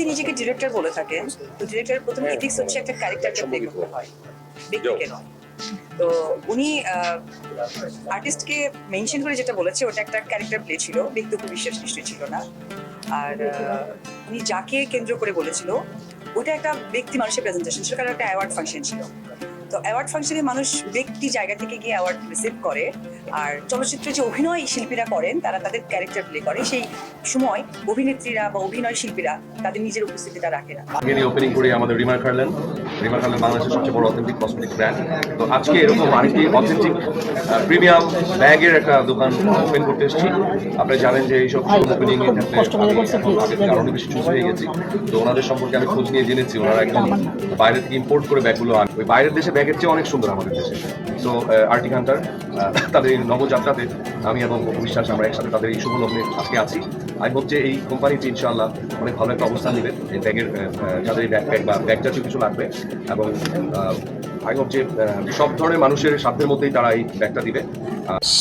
যদি নিজেকে ডিরেক্টর বলে থাকেন। তো ডিরেক্টর প্রথম এথিক্স হচ্ছে একটা ক্যারেক্টার প্লে করতে হয়। ব্যক্তিকে নয়। তো উনি আর্টিস্টকে মেনশন করে যেটা বলেছে ওটা একটা ক্যারেক্টার প্লে ছিল। ব্যক্তিগত বিশ্বাস নিশ্চয়ই ছিল না। আর উনি যাকে কেন্দ্র করে বলেছিল ওটা একটা ব্যক্তি মানুষের প্রেজেন্টেশন ছিল কারণ একটা অ্যাওয়ার্ড ফাংশন ছিল। তো অ্যাওয়ার্ড ফাংশনে মানুষ ব্যক্তি জায়গা থেকে গিয়ে অ্যাওয়ার্ড রিসিভ করে। আর চলচ্চিত্রে যে অভিনয় শিল্পীরা করেন, তারা তাদের ক্যারেক্টার প্লে করে। সেই সময় অভিনেত্রীরা বা অভিনয় শিল্পীরা তাদের নিজের উপস্থিতিটা রাখে না। ওপেনিং করে আমাদের রিমার্ক খার্লেন রিমার খার্লেন বাংলাদেশের সবচেয়ে বড় অথেন্টিক কসমেটিক ব্র্যান্ড তো আজকে এরকম আরেকটি অথেন্টিক প্রিমিয়াম ব্যাগের একটা দোকান ওপেন করতে এসেছি। আপনি জানেন যে এইসব ওপেনিং এর ক্ষেত্রে কারণে বেশি চুজ হয়ে গেছি। তো ওনাদের সম্পর্কে আমি খোঁজ নিয়ে জেনেছি ওনারা একদম বাইরে থেকে ইম্পোর্ট করে ব্যাগগুলো আন। ওই বাইরের দেশে ব্যাগের চেয়ে অনেক সুন্দর আমাদের দেশে। সো আর্টিক হান্টার তাদের নবযাত্রাতে আমি এবং বিশ্বাস আমরা একসাথে তাদের এই শুভ লগ্নে আজকে আছি। আমি যে এই কোম্পানিটি ইনশাআল্লাহ অনেক ভালো একটা অবস্থান নেবে। এই ব্যাগের যাদের ব্যাগ প্যাক বা ব্যাগ জাতীয় কিছু লাগবে এবং আই হোপ যে সব ধরনের মানুষের স্বার্থের মধ্যেই তারা এই ব্যাগটা দিবে।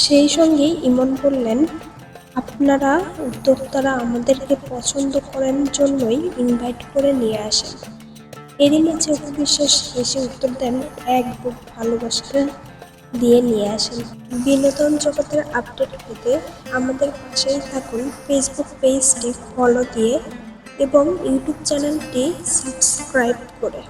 সেই সঙ্গে ইমন বললেন, আপনারা উদ্যোক্তারা আমাদেরকে পছন্দ করেন জন্যই ইনভাইট করে নিয়ে আসেন। এরই মাঝে উপবিশ্বাস এসে উত্তর দেন, এক বুক ভালোবাসা দিয়ে নিয়ে আসেন। বিনোদন জগতের আপডেট পেতে আমাদের পাশেই থাকুন ফেসবুক পেজটি ফলো দিয়ে এবং ইউটিউব চ্যানেলটি সাবস্ক্রাইব করে।